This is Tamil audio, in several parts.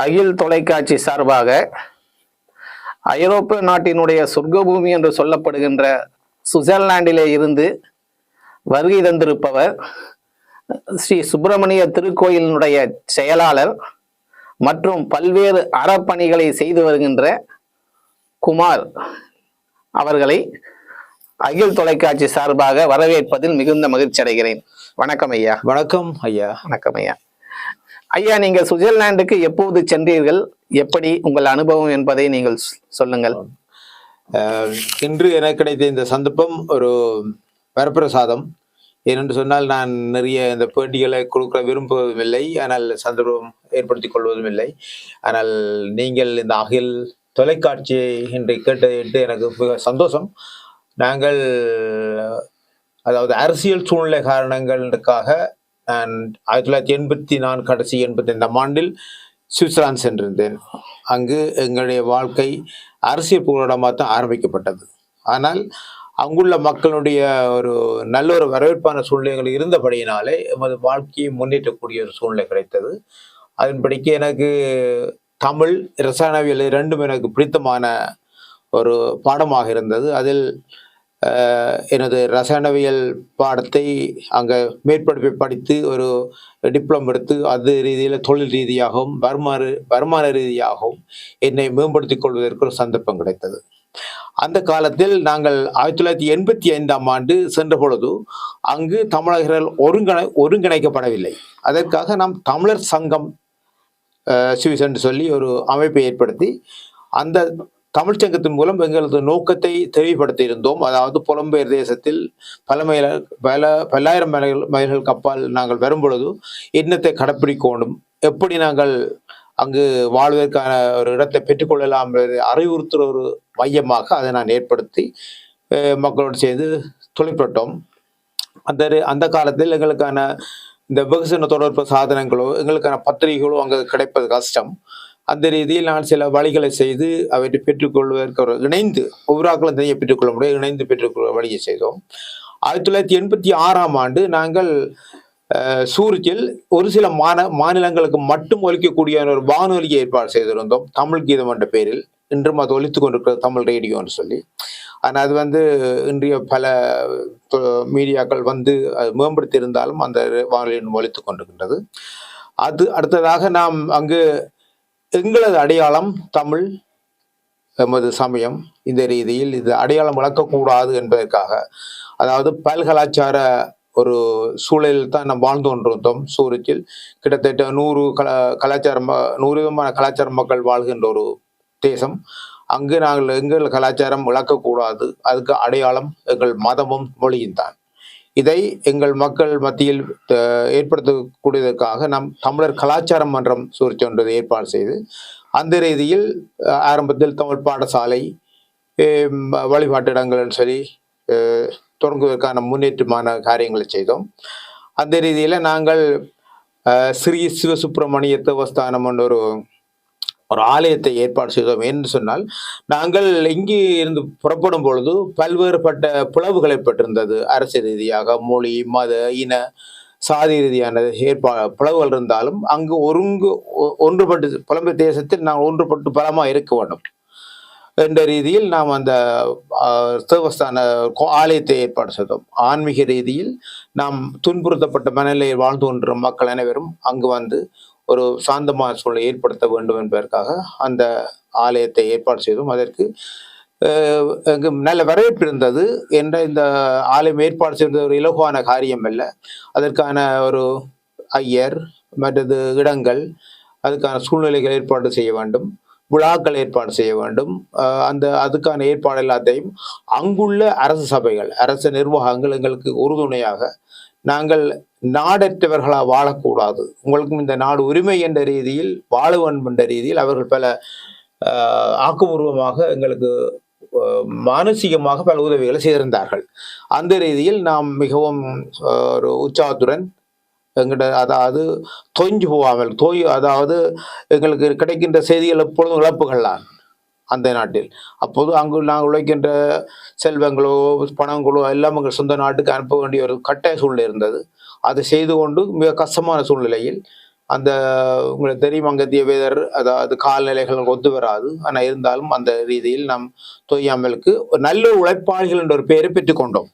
அகில் தொலைக்காட்சி சார்பாக ஐரோப்பிய நாட்டினுடைய சொர்க்கபூமி என்று சொல்லப்படுகின்ற சுவிட்சர்லாண்டிலே இருந்து வருகை தந்திருப்பவர் ஸ்ரீ சுப்பிரமணிய திருக்கோயிலினுடைய செயலாளர் மற்றும் பல்வேறு அறப்பணிகளை செய்து வருகின்ற குமார் அவர்களை அகில் தொலைக்காட்சி சார்பாக வரவேற்பதில் மிகுந்த மகிழ்ச்சி அடைகிறேன் வணக்கம் ஐயா. வணக்கம் ஐயா. வணக்கம் ஐயா. ஐயா நீங்கள் சுவிட்சர்லாந்துக்கு எப்போது சென்றீர்கள்? எப்படி உங்கள் அனுபவம் என்பதை நீங்கள் சொ- சொல்லுங்கள். இன்று எனக்கு கிடைத்த இந்த சந்தர்ப்பம் ஒரு வரப்பிரசாதம். ஏனென்று சொன்னால் நான் நிறைய இந்த பேட்டிகளை கொடுக்க விரும்புவதும் இல்லை. ஆனால் சந்தர்ப்பம் ஏற்படுத்திக் கொள்வதும் இல்லை. ஆனால் நீங்கள் இந்த அகில் தொலைக்காட்சியை இன்று கேட்டது எனக்கு மிக சந்தோஷம். நாங்கள் அதாவது அரசியல் சூழ்நிலை காரணங்களுக்காக ஆயிரத்தி தொள்ளாயிரத்தி எண்பத்தி நான்கு கடைசி எண்பத்தி ஐந்தாம் ஆண்டில் சுவிட்சர்லாந்து சென்றிருந்தேன். அங்கு எங்களுடைய வாழ்க்கை அரசியல் புகழிடமாக தான் ஆரம்பிக்கப்பட்டது. ஆனால் அங்குள்ள மக்களுடைய ஒரு நல்ல ஒரு வரவேற்பான சூழ்நிலைகள் இருந்தபடியினாலே எமது வாழ்க்கையை முன்னேற்றக்கூடிய ஒரு சூழ்நிலை கிடைத்தது. அதன்படிக்கு எனக்கு தமிழ் இரசாயனவியல் ரெண்டும் எனக்கு பிடித்தமான ஒரு பாடமாக இருந்தது. அதில் எனது ரசாயனவியல் பாடத்தை அங்கே மேற்படிப்பை படித்து ஒரு டிப்ளம் எடுத்து அது ரீதியில் தொழில் ரீதியாகவும் வருமான வருமான ரீதியாகவும் என்னை மேம்படுத்திக் கொள்வதற்கு ஒரு சந்தர்ப்பம் கிடைத்தது. அந்த காலத்தில் நாங்கள் ஆயிரத்தி தொள்ளாயிரத்தி எண்பத்தி ஐந்தாம் ஆண்டு சென்ற பொழுது அங்கு தமிழர்கள் ஒருங்கிணை ஒருங்கிணைக்கப்படவில்லை. அதற்காக நாம் தமிழர் சங்கம் அஹ், சுவிஸ் என்று சொல்லி ஒரு அமைப்பை ஏற்படுத்தி அந்த தமிழ்ச் சங்கத்தின் மூலம் எங்களது நோக்கத்தை தெளிவுபடுத்தி இருந்தோம் அதாவது புலம்பெயர் தேசத்தில் பல மைல பல பல்லாயிரம் மைல்கள் மைல்கள் கப்பால் நாங்கள் வரும்பொழுது எண்ணத்தை கடைப்பிடிக்கணும்? எப்படி நாங்கள் அங்கு வாழ்வதற்கான ஒரு இடத்தை பெற்றுக்கொள்ளலாம் அறிவுறுத்துகிற ஒரு மையமாக அதை நான் ஏற்படுத்தி அஹ், மக்களோடு சேர்ந்து தொழிற்பட்டோம் அந்த அந்த காலத்தில் எங்களுக்கான இந்த வெகுசன தொடர்பு சாதனங்களோ எங்களுக்கான பத்திரிகைகளோ அங்கே கிடைப்பது கஷ்டம். அந்த ரீதியில் நான் சில வழிகளை செய்து அவற்றை பெற்றுக்கொள்வதற்கு இணைந்து ஒவ்வொரு தனியாக பெற்றுக்கொள்ள முடியும். இணைந்து பெற்றுக்கொள்ள வழியை செய்தோம். ஆயிரத்தி தொள்ளாயிரத்தி எண்பத்தி ஆறாம் ஆண்டு நாங்கள் அஹ், சூரிச்சில் ஒரு சில மாந மாநிலங்களுக்கு மட்டும் ஒலிக்கக்கூடிய ஒரு வானொலியை ஏற்பாடு செய்திருந்தோம். தமிழ் கீதம் என்ற பேரில் இன்றும் அது ஒழித்து கொண்டிருக்கிறது தமிழ் ரேடியோன்னு சொல்லி. ஆனால் அது வந்து இன்றைய பல மீடியாக்கள் வந்து அது மேம்படுத்தி இருந்தாலும் அந்த வானொலியின் ஒழித்து கொண்டிருக்கின்றது. அது அடுத்ததாக நாம் அங்கு எங்களது அடையாளம் தமிழ் எமது சமயம். இந்த ரீதியில் இது அடையாளம் வளர்க்கக்கூடாது என்பதற்காக. அதாவது பல்கலாச்சார ஒரு சூழலில் தான் நாம் வாழ்ந்து கொண்டிருந்தோம். சூரத்தில் கிட்டத்தட்ட நூறு கல கலாச்சார ம- நூறு விதமான கலாச்சார மக்கள் வாழ்கின்ற ஒரு தேசம். அங்கு நாங்கள் எங்கள் கலாச்சாரம் இழக்கக்கூடாது அதுக்கு அடையாளம் எங்கள் மதமும் மொழியும் தான். இதை எங்கள் மக்கள் மத்தியில் ஏற்படுத்தக்கூடியதற்காக நாம் தமிழர் கலாச்சாரம் மன்றம் சூழ்ச்சி ஒன்றை ஏற்பாடு செய்து அந்த ரீதியில் ஆரம்பத்தில் தமிழ் பாடசாலை ஹம், வழிபாட்டு சொல்லி தொடங்குவதற்கான முன்னேற்றமான காரியங்களை செய்தோம். அந்த ரீதியில் நாங்கள் ஸ்ரீ சிவசுப்பிரமணிய தேவஸ்தானம் என்ற ஒரு ஒரு ஆலயத்தை ஏற்பாடு செய்தோம். என்று சொன்னால் நாங்கள் இங்கே இருந்து புறப்படும் பொழுது பல்வேறுபட்ட பிளவுகள் பெற்றிருந்தது. அரசு ரீதியாக மொழி மத இன சாதி ரீதியான ஏற்பா பிளவுகள் இருந்தாலும் அங்கு ஒருங்கு ஒ- ஒன்றுபட்டு புலம்பெயர் தேசத்தில் நாங்கள் ஒன்றுபட்டு பலமாக இருக்க வேண்டும். என்ற ரீதியில் நாம் அந்த தேவஸ்தான கோ- ஆலயத்தை ஏற்பாடு செய்தோம். ஆன்மீக ரீதியில் நாம் துன்புறுத்தப்பட்ட மனநிலையில் வாழ்ந்து கொண்டிருந்த மக்கள் அனைவரும் அங்கு வந்து ஒரு சாந்தமான சூழலை ஏற்படுத்த வேண்டும் என்பதற்காக அந்த ஆலயத்தை ஏற்பாடு செய்தோம். அதற்கு நல்ல வரவேற்பு இருந்தது என்ற இந்த ஆலயம் ஏற்பாடு செய்த ஒரு இலகுவான காரியம் அல்ல. அதற்கான ஒரு ஐயர் மற்றது இடங்கள் அதுக்கான சூழ்நிலைகள் ஏற்பாடு செய்ய வேண்டும். விழாக்கள் ஏற்பாடு செய்ய வேண்டும். அந்த அதுக்கான ஏற்பாடு எல்லாத்தையும் அங்குள்ள அரசு சபைகள் அரசு நிர்வாகங்கள் எங்களுக்கு உறுதுணையாக நாங்கள் நாடற்றவர்களாக வாழக்கூடாது. உங்களுக்கும் இந்த நாடு உரிமை என்ற ரீதியில் வாழ வேண்டும் என்ற ரீதியில் அவர்கள் பல ஆக்கப்பூர்வமாக எங்களுக்கு மானசீகமாக பல உதவிகளை செய்திருந்தார்கள். அந்த ரீதியில் நாம் மிகவும் ஒரு உற்சாகத்துடன் எங்கிட்ட அதாவது தொய்ஞ்சு போகாமல் தோய் அதாவது எங்களுக்கு கிடைக்கின்ற செய்திகள் எப்பொழுதும் இழப்புகள்லாம் அந்த நாட்டில். அப்போது அங்கு நாங்கள் உழைக்கின்ற செல்வங்களோ பணங்களோ எல்லாம் எங்கள் சொந்த நாட்டுக்கு அனுப்ப வேண்டிய ஒரு கட்டாய சூழ்நிலை இருந்தது. அதை செய்து கொண்டு மிக கஷ்டமான சூழ்நிலையில் அந்த உங்களுக்கு தெரியும் அங்கத்திய வேதர் அதாவது கால்நிலைகள் ஒத்து வராது. ஆனால் இருந்தாலும் அந்த ரீதியில் நாம் தொய்யாமலுக்கு ஒரு நல்ல உழைப்பாளிகள் என்ற ஒரு பெயரை பெற்றுக்கொண்டோம்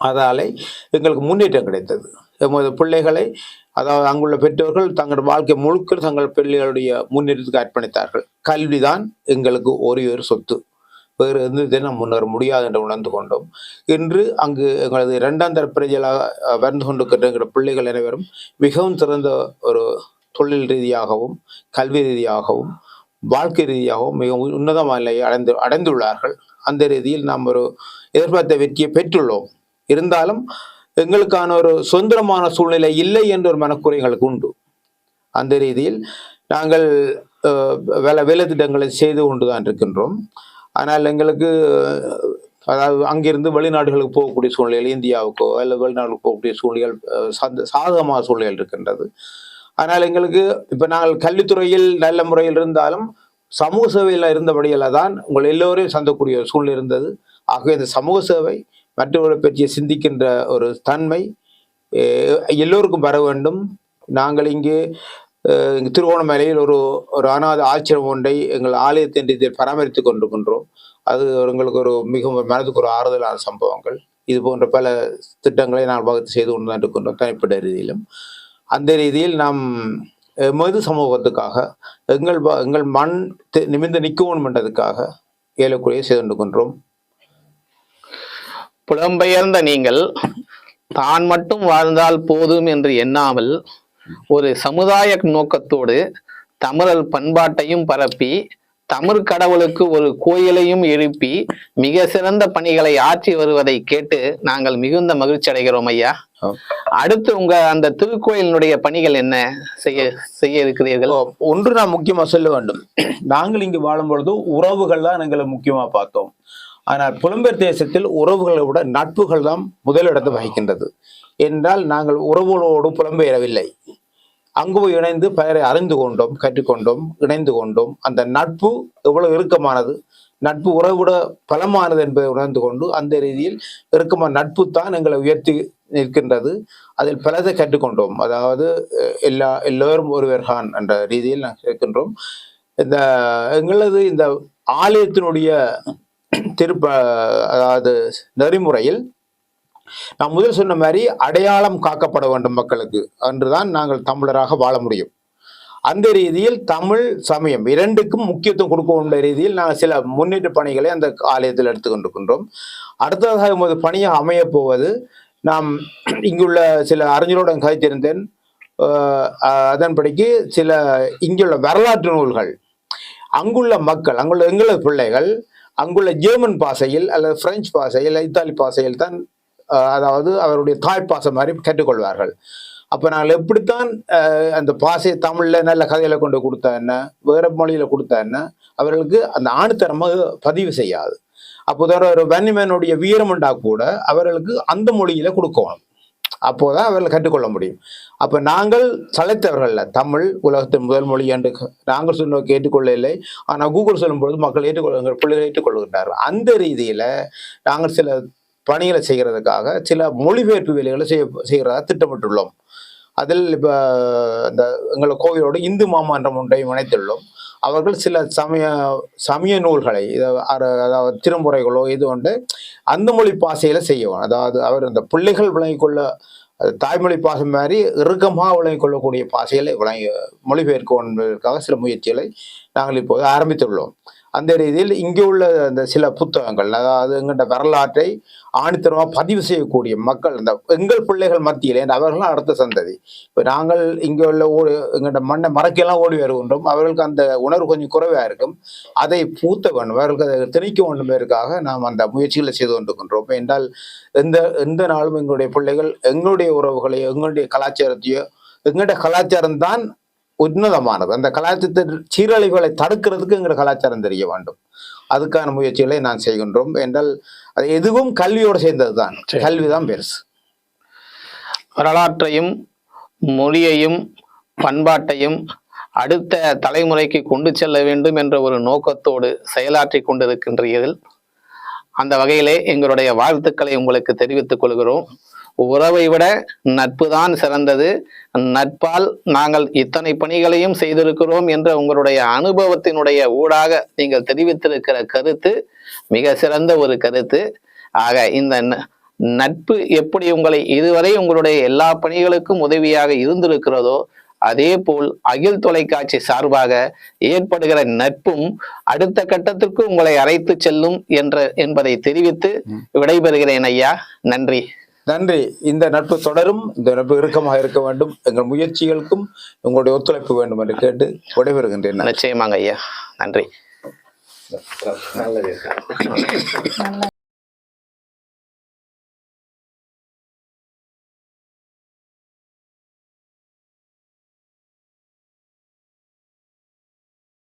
அதாலே எங்களுக்கு முன்னேற்றம் கிடைத்தது. எமது பிள்ளைகளை அதாவது அங்குள்ள பெற்றோர்கள் தங்கள் வாழ்க்கை முழுக்க தங்கள் பிள்ளைகளுடைய முன்னேற்றத்துக்கு அர்ப்பணித்தார்கள். கல்விதான் எங்களுக்கு ஒரே ஒரு சொத்து. வேறு எந்த நாம் முன்னேற முடியாது என்று உணர்ந்து கொண்டோம். இன்று அங்கு எங்களது இரண்டாம் தர பிரஜைகளாக அஹ், வந்து எங்கள் பிள்ளைகள் அனைவரும் மிகவும் சிறந்த ஒரு தொழில் ரீதியாகவும் கல்வி ரீதியாகவும் வாழ்க்கை ரீதியாகவும் மிகவும் உன்னதமான நிலையை அடைந்து அடைந்துள்ளார்கள். அந்த ரீதியில் நாம் ஒரு எதிர்பார்த்த வெற்றியை பெற்றுள்ளோம். இருந்தாலும் எங்களுக்கான ஒரு சுதந்திரமான சூழ்நிலை இல்லை என்ற ஒரு மனக்குறை எங்களுக்கு உண்டு. அந்த ரீதியில் நாங்கள் வில வேலை வேலை திட்டங்களை செய்து கொண்டு தான் இருக்கின்றோம். ஆனால் எங்களுக்கு அதாவது அங்கிருந்து வெளிநாடுகளுக்கு போகக்கூடிய சூழ்நிலைகள் இந்தியாவுக்கோ இல்லை வெளிநாடுகளுக்கு போகக்கூடிய சூழ்நிலைகள் சந்த சாதகமான சூழ்நிலைகள் இருக்கின்றது. ஆனால் எங்களுக்கு இப்போ நாங்கள் கல்வித்துறையில் நல்ல முறையில் இருந்தாலும் சமூக சேவையில் இருந்தபடியில் தான் உங்கள் எல்லோரையும் சந்தக்கூடிய ஒரு சூழ்நிலை இருந்தது. ஆகவே இந்த சமூக சேவை மற்றவர்களை பற்றிய சிந்திக்கின்ற ஒரு தன்மை எல்லோருக்கும் வர வேண்டும். நாங்கள் இங்கே அஹ், இங்கு திருவோணமலையில் ஒரு ஒரு அனாத ஆச்சிரம் ஒன்றை எங்கள் ஆலயத்தின் ரீதியில் பராமரித்து கொண்டிருக்கின்றோம். அது எங்களுக்கு ஒரு மிகவும் மனதுக்கு ஒரு ஆறுதலான சம்பவங்கள். இது போன்ற பல திட்டங்களை நான் வகுத்து செய்து கொண்டு தான் இருக்கின்றோம் தனிப்பட்ட ரீதியிலும். அந்த ரீதியில் நாம் எமது சமூகத்துக்காக எங்கள் எங்கள் மண் தி- நிமிர்ந்து நிற்கணும் என்றதுக்காக ஏலக்குறையை செய்து கொண்டிருக்கின்றோம். புலம்பெயர்ந்த நீங்கள் தான் மட்டும் வாழ்ந்தால் போதும் என்று எண்ணாமல் ஒரு சமுதாய நோக்கத்தோடு தமிழர் பண்பாட்டையும் பரப்பி தமிழ் கடவுளுக்கு ஒரு கோயிலையும் எழுப்பி மிக சிறந்த பணிகளை ஆற்றி வருவதை கேட்டு நாங்கள் மிகுந்த மகிழ்ச்சி அடைகிறோம் ஐயா. அடுத்து உங்க அந்த திருக்கோயிலினுடைய பணிகள் என்ன? செய்ய செய்ய இருக்கிறீர்கள்? ஒன்று நான் முக்கியமா சொல்ல வேண்டும். நாங்கள் இங்கு வாழும் பொழுது உறவுகள் தான் எங்களை முக்கியமா பார்த்தோம். ஆனால் புலம்பெயர் தேசத்தில் உறவுகளை விட நட்புகள் தான் முதலிடத்தை வகிக்கின்றது. என்றால் நாங்கள் உறவுகளோடு புலம்பெயரவில்லை. அங்கு போய் இணைந்து பெயரை அறிந்து கொண்டோம் கற்றுக்கொண்டோம் இணைந்து கொண்டோம். அந்த நட்பு எவ்வளவு இறுக்கமானது. நட்பு உறவிட பலமானது என்பதை உணர்ந்து கொண்டு அந்த ரீதியில் இறுக்கமான நட்பு தான் எங்களை உயர்த்தி நிற்கின்றது. அதில் பலதை கற்றுக்கொண்டோம். அதாவது எல்லா எல்லோரும் ஒருவர்கான் என்ற ரீதியில் நாங்கள் இருக்கின்றோம் இந்த எங்களது இந்த ஆலயத்தினுடைய திருப்ப அதாவது நெறிமுறையில் நான் முதல் சொன்ன மாதிரி அடையாளம் காக்கப்பட வேண்டும் மக்களுக்கு அன்றுதான் நாங்கள் தமிழராக வாழ முடியும். அந்த ரீதியில் தமிழ் சமயம் இரண்டுக்கும் முக்கியத்துவம் கொடுக்க உள்ள ரீதியில் நாங்கள் சில முன்னேற்ற பணிகளை அந்த ஆலயத்தில் எடுத்துக்கொண்டிருக்கின்றோம் அடுத்ததாக எமது பணியாக அமையப் போவது நாம் இங்குள்ள சில அறிஞருடன் கதைத்திருந்தேன் அதன்படிக்கு சில இங்குள்ள வரலாற்று நூல்கள் அங்குள்ள மக்கள் அங்குள்ள எங்களது பிள்ளைகள் அங்குள்ள ஜெர்மன் பாஷையில் அல்லது பிரெஞ்சு பாஷையில் இத்தாலி பாஷையில் தான் அதாவது அவருடைய தாய் பாசை மாதிரி கேட்டுக்கொள்வார்கள். அப்போ நாங்கள் எப்படித்தான் அந்த பாசையை தமிழில் நல்ல கதையில் கொண்டு கொடுத்தா என்ன வேற மொழியில் கொடுத்தா என்ன அவர்களுக்கு அந்த ஆணுத்தரமாக பதிவு செய்யாது. அப்போ ஒரு வன்னிமேனுடைய வீரமண்டா கூட அவர்களுக்கு அந்த மொழியில் கொடுக்கணும். அப்போதான் அவர்கள் கற்றுக்கொள்ள முடியும். அப்ப நாங்கள் சளைத்தவர்கள் தமிழ் உலகத்தின் முதல் மொழி என்று நாங்கள் சொன்ன கேட்டுக்கொள்ள இல்லை ஆனால் கூகுள் சொல்லும் பொழுது மக்கள் ஏற்றுக்கொள் பிள்ளைகள் ஏற்றுக்கொள்கின்றார்கள். அந்த ரீதியில நாங்கள் சில பணிகளை செய்கிறதுக்காக சில மொழிபெயர்ப்பு வேலைகளை செய்ய செய்கிறதா திட்டமிட்டுள்ளோம். அதில் இப்போ இந்த எங்கள் கோவிலோடு இந்து மாமன்றம் ஒன்றையும் இணைத்துள்ளோம். அவர்கள் சில சமய சமய நூல்களை அதாவது திருமுறைகளோ இது வந்து அந்த மொழி பாசையில் செய்யணும் அதாவது அவர் இந்த பிள்ளைகள் விளங்கிக்கொள்ள அது தாய்மொழி பாசை மாதிரி இறுக்கமாக விளங்கிக் கொள்ளக்கூடிய பாசைகளை விளங்கி மொழிபெயர்க்க என்பதற்காக சில முயற்சிகளை நாங்கள் இப்போது ஆரம்பித்துள்ளோம். அந்த ரீதியில் இங்கே உள்ள அந்த சில புத்தகங்கள் அதாவது எங்கிட்ட வரலாற்றை ஆணித்தரமாக பதிவு செய்யக்கூடிய மக்கள் இந்த எங்கள் பிள்ளைகள் மத்தியில் அவர்களும் அடுத்த சந்ததி. இப்போ நாங்கள் இங்கே உள்ள ஓடி எங்கிட்ட மண்ணை மறக்கெல்லாம் ஓடி வருகின்றோம். அவர்களுக்கு அந்த உணர்வு கொஞ்சம் குறைவாக இருக்கும். அதை பூத்த வேண்டும். அவர்களுக்கு அதை திணிக்க வேண்டும். நாம் அந்த முயற்சிகளை செய்து கொண்டிருக்கின்றோம். என்றால் எந்த எந்த நாளும் எங்களுடைய பிள்ளைகள் எங்களுடைய உறவுகளையோ எங்களுடைய கலாச்சாரத்தையோ எங்கள்கிட்ட கலாச்சாரம் தான் உன்னதமானது. அந்த கலாச்சாரத்தின் சீரழிவுகளை தடுக்கிறதுக்கு எங்களுடைய கலாச்சாரம் தெரிய வேண்டும். அதுக்கான முயற்சிகளை நான் செய்கின்றோம். என்றால் அது எதுவும் கல்வியோடு சேர்ந்தது தான் சரி. கல்விதான் பெருசு. வரலாற்றையும் மொழியையும் பண்பாட்டையும் அடுத்த தலைமுறைக்கு கொண்டு செல்ல வேண்டும் என்ற ஒரு நோக்கத்தோடு செயலாற்றி கொண்டிருக்கின்றீர்கள் அந்த வகையிலே எங்களுடைய வாழ்த்துக்களை உங்களுக்கு தெரிவித்துக் கொள்கிறோம். உறவை விட நட்பு தான் சிறந்தது. நட்பால் நாங்கள் இத்தனை பணிகளையும் செய்திருக்கிறோம் என்ற உங்களுடைய அனுபவத்தினுடைய ஊடாக நீங்கள் தெரிவித்திருக்கிற கருத்து மிக சிறந்த ஒரு கருத்து. ஆக இந்த நட்பு எப்படி உங்களை இதுவரை உங்களுடைய எல்லா பணிகளுக்கும் உதவியாக இருந்திருக்கிறதோ அதே போல் அகில் தொலைக்காட்சி சார்பாக ஏற்படுகிற நட்பும் அடுத்த கட்டத்திற்கு உங்களை அழைத்து செல்லும் என்ற என்பதை தெரிவித்து விடைபெறுகிறேன் ஐயா. நன்றி. நன்றி. இந்த நட்பு தொடரும் இந்த நட்பு இறுக்கமாக இருக்க வேண்டும். எங்கள் முயற்சிகளுக்கும் உங்களுடைய ஒத்துழைப்பு வேண்டும் என்று கேட்டு விடைபெறுகின்றேன். நிச்சயமாங்க ஐயா. நன்றி. நல்லது. நல்லா